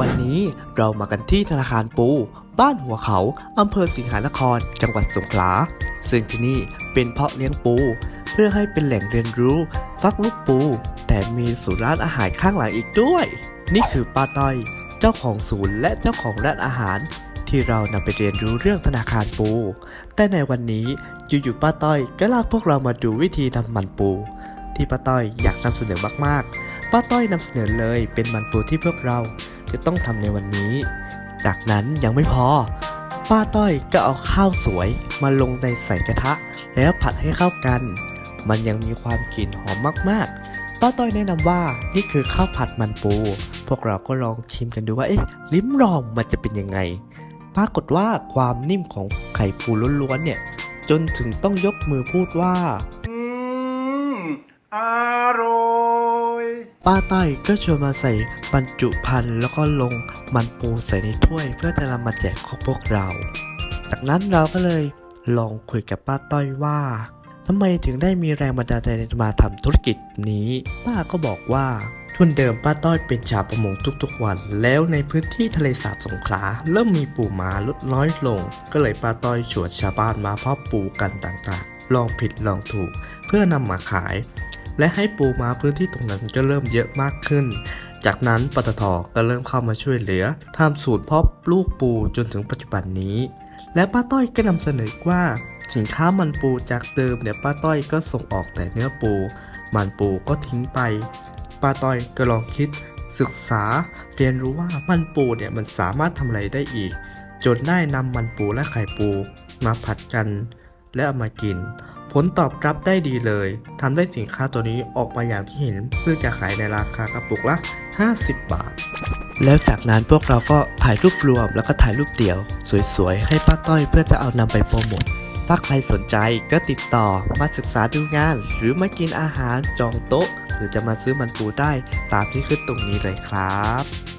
วันนี้เรามากันที่ธนาคารปู บ้านหัวเขา อำเภอสิงหานคร จังหวัดสงขลา ซึ่งที่นี่เป็นเพาะเลี้ยงปู เพื่อให้เป็นแหล่งเรียนรู้ ฟักลูกปู แต่มีศูนย์ร้านอาหารข้างหลังอีกด้วย นี่คือป้าต้อย เจ้าของศูนย์และเจ้าของร้านอาหาร ที่เรานำไปเรียนรู้เรื่องธนาคารปู แต่ในวันนี้อยู่ๆป้าต้อยก็ลากพวกเรามาดูวิธีทำมันปู ที่ป้าต้อยอยากนำเสนอมากๆป้าต้อยนำเสนอเลยเป็นมันปูที่พวกเรา จะต้องทำในวันนี้ จากนั้นยังไม่พอ ป้าต้อยก็เอาข้าวสวยมาลงในใส่กระทะ แล้วผัดให้เข้ากัน มันยังมีความกลิ่นหอมมากๆ ป้าต้อยแนะนำว่านี่คือข้าวผัดมันปู พวกเราก็ลองชิมกันดูว่าเอ๊ะลิ้มลองมันจะเป็นยังไง ปรากฏว่าความนิ่มของไข่ปูล้วนๆเนี่ย จนถึงต้องยกมือพูดว่า อืมอร่อย ป้าต้อยก็ชวนมาใส่บรรจุภัณฑ์แล้วก็ลงมันปูใส่ในถ้วย เพื่อจะนำมาแจกของพวกเรา จากนั้นเราก็เลยลองคุยกับป้าต้อยว่าทำไมถึงได้มีแรงบันดาลใจมาทำธุรกิจนี้ ป้าก็บอกว่าทุนเดิมป้าต้อยเป็นชาวประมงทุกๆวัน แล้วในพื้นที่ทะเลสาบสงขลาเริ่มมีปูมาลดน้อยลง ก็เลยป้าต้อยชวนชาวบ้านมาเพาะปูกันต่างๆ ลองผิดลองถูก เพื่อนำมาขาย และให้ปูม้าพื้นที่ตรงนั้นก็เริ่มเยอะมากขึ้น จากนั้นปตทก็เริ่มเข้ามาช่วยเหลือทำสูตรเพาะลูกปูจนถึงปัจจุบันนี้ และป้าต้อยก็นำเสนอว่า สินค้ามันปูจากเดิมเนี่ยป้าต้อยก็ส่งออกแต่เนื้อปู มันปูก็ทิ้งไปป้าต้อยก็ลองคิดศึกษาเรียนรู้ว่ามันปูเนี่ยมันสามารถทำอะไรได้อีก จนได้นำมันปูและไข่ปูมาผัดกัน และเอามากิน ผลตอบรับได้ดีเลย ทำได้สินค้าตัวนี้ออกมาอย่างที่เห็น เพื่อจะขายในราคากระปุกละ 50 บาท แล้วจากนั้นพวกเราก็ถ่ายรูปรวมแล้วก็ถ่ายรูปเดี่ยว สวยๆ ให้ป้าต้อยเพื่อจะเอานำไปโปรโมทถ้าใครสนใจก็ติดต่อมาศึกษาดูงาน หรือมากินอาหารจองโต๊ะ หรือจะมาซื้อมันปูได้ตามที่ขึ้นตรงนี้เลยครับ